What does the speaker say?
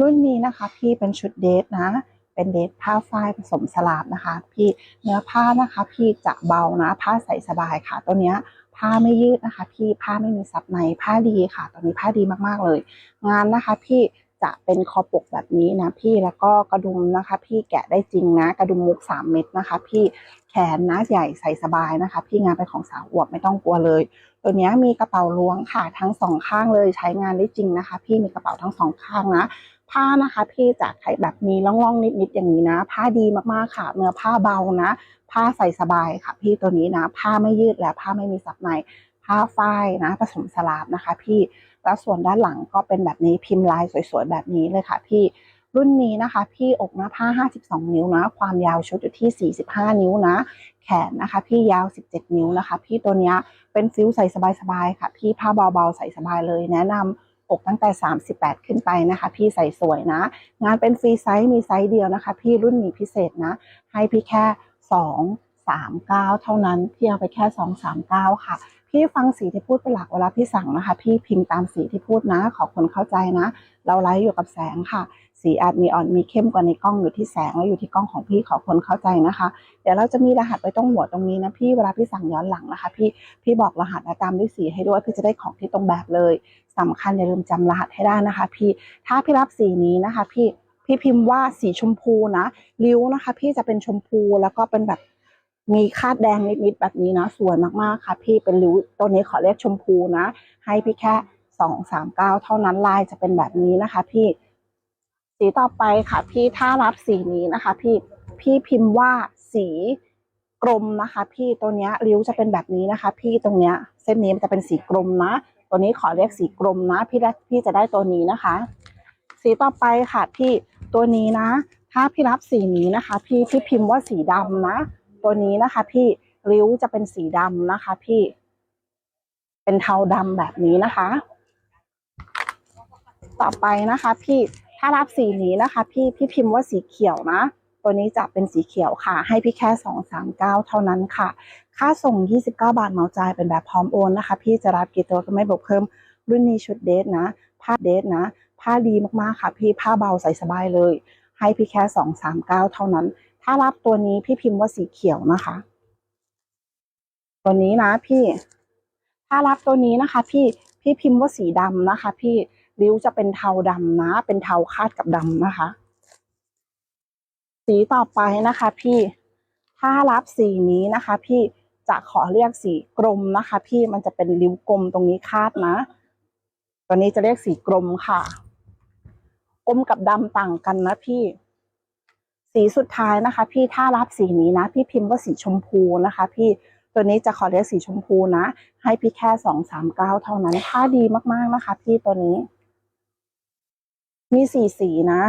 รุ่นนี้นะคะพี่เป็นชุดเดทนะ เป็นเดทผ้าฝ้ายผสมสลาบนะคะ พี่เนื้อผ้านะคะพี่จะเบานะ ผ้าใส่สบายค่ะ ตัวเนี้ยผ้าไม่ยืดนะคะ พี่ผ้าไม่มีซับในผ้าดีค่ะตัวนี้ผ้าดีมากๆเลย งานนะคะ พี่จะเป็นคอปกแบบนี้นะพี่แล้วก็กระดุมนะคะ พี่แกะได้จริงนะ กระดุมมุกสามเม็ดนะคะ พี่แขนนะใหญ่ใส่สบายนะคะ พี่งานเป็นของสาวอวบไม่ต้องกลัวเลย ตัวนี้มีกระเป๋าล้วงค่ะทั้งสองข้างเลยใช้งานได้จริงนะคะ พี่มีกระเป๋าทั้งสองข้างนะ ผ้านะคะ พี่จะใช้แบบมีร่องๆนิดๆอย่างนี้นะ ผ้าดีมากๆค่ะ เนื้อผ้าเบานะ ผ้าใส่สบายค่ะ พี่ตัวนี้นะ ผ้าไม่ยืดและผ้าไม่มีซับในผ้าฝ้ายนะ ผสมสลาบนะคะ พี่แล้วส่วนด้านหลังก็เป็นแบบนี้พิมพ์ลายสวยๆแบบนี้เลยค่ะ พี่รุ่นนี้นะคะ พี่อกหน้าผ้า 52 นิ้วนะ ความยาวชุดอยู่ที่ 45 นิ้วนะ แขนนะคะ พี่ยาว 17 นิ้วนะคะ พี่ตัวนี้เป็นฟิลใส่สบายๆค่ะ พี่ผ้าเบาๆใส่สบายเลยแนะนำ อกตั้งแต่ 38 ขึ้นไปนะคะ พี่ใส่สวยนะ งานเป็นฟรีไซส์มีไซส์เดียวนะคะ พี่รุ่นนี้พิเศษนะ ให้พี่แค่ 2 3 9 เท่านั้น พี่เอาไปแค่ 2 3 9 ค่ะ พี่ฟังสีที่พูดเป็นหลักเวลาพี่สั่งนะคะ พี่พิมพ์ตามสีที่พูดนะ ขอคนเข้าใจนะ เราไลฟ์อยู่กับแสงค่ะ สีอาจมีอ่อนมีเข้มกว่าในกล้องอยู่ที่แสงและอยู่ที่กล้องของพี่ขอคนเข้าใจนะคะ เดี๋ยวเราจะมีรหัสไว้ตรงหัวตรงนี้นะพี่เวลาพี่สั่งย้อนหลังนะคะ พี่พี่บอกรหัสและตามด้วยสีให้ด้วยพี่จะได้ของที่ตรงแบบเลยสำคัญอย่าลืมจำรหัสให้ได้นะคะ พี่ถ้าพี่รับสีนี้นะคะ พี่พี่พิมพ์ว่าสีชมพูนะริ้วนะคะ พี่จะเป็นชมพูแล้วก็เป็นแบบ มีคาดแดงนิดๆแบบนี้นะสวยมากๆค่ะ พี่เป็นริ้วตัวนี้ขอเรียกชมพูนะ ให้พี่แค่สองสามเก้าเท่านั้นลายจะเป็นแบบนี้นะคะ พี่ สีต่อไปค่ะ พี่ถ้ารับสีนี้นะคะ พี่พี่พิมพ์ว่าสีกรมนะคะ พี่ตัวนี้ริ้วจะเป็นแบบนี้นะคะ พี่ตรงเนี้ย เส้นนี้มันจะเป็นสีกรมนะ ตัวนี้ขอเรียกสีกรมนะ พี่ได้พี่จะได้ตัวนี้นะคะ สีต่อไปค่ะ พี่ตัวนี้นะ ถ้าพี่รับสีนี้นะคะ พี่พี่พิมพ์ว่าสีดำนะ ตัวนี้นะคะพี่ริ้วจะเป็นสีดำนะคะ พี่ เป็นเทาดำแบบนี้นะคะ ต่อไปนะคะ พี่ถ้ารับสีนี้นะคะ พี่พี่พิมพ์ว่าสีเขียวนะตัวนี้จะเป็นสีเขียวค่ะ ให้พี่แค่สองสามเก้าเท่านั้นค่ะ ค่าส่ง29บาทเหมาจ่ายเป็นแบบพร้อมโอนนะคะ พี่จะรับกี่ตัวก็ไม่บวกเพิ่มรุ่นนี้ชุดเดทนะ ผ้าเดทนะ ผ้าดีมากๆค่ะ พี่ผ้าเบาใส่สบายเลย ให้พี่แค่สองสามเก้าเท่านั้น ถ้ารับตัวนี้พี่พิมพ์ว่าสีเขียวนะคะ ตัวนี้นะพี่ ถ้ารับตัวนี้นะคะ พี่พี่พิมพ์ว่าสีดำนะคะ พี่ริ้วจะเป็นเทาดำนะ เป็นเทาคาดกับดำนะคะ สีต่อไปนะคะ พี่ถ้ารับสีนี้นะคะ พี่จะขอเรียกสีกรมนะคะ พี่มันจะเป็นริ้วกลมตรงนี้คาดนะตัวนี้จะเรียกสีกรมค่ะกลมกับดำต่างกันนะพี่ สีสุดท้ายนะคะ พี่ถ้ารับสีนี้นะ พี่พิมพ์ว่าสีชมพูนะคะ พี่ตัวนี้จะขอเรียกสีชมพูนะ ให้พี่แค่สองสามเก้าเท่านั้นค่าดีมากๆนะคะ พี่ตัวนี้ มีสี่สีนะ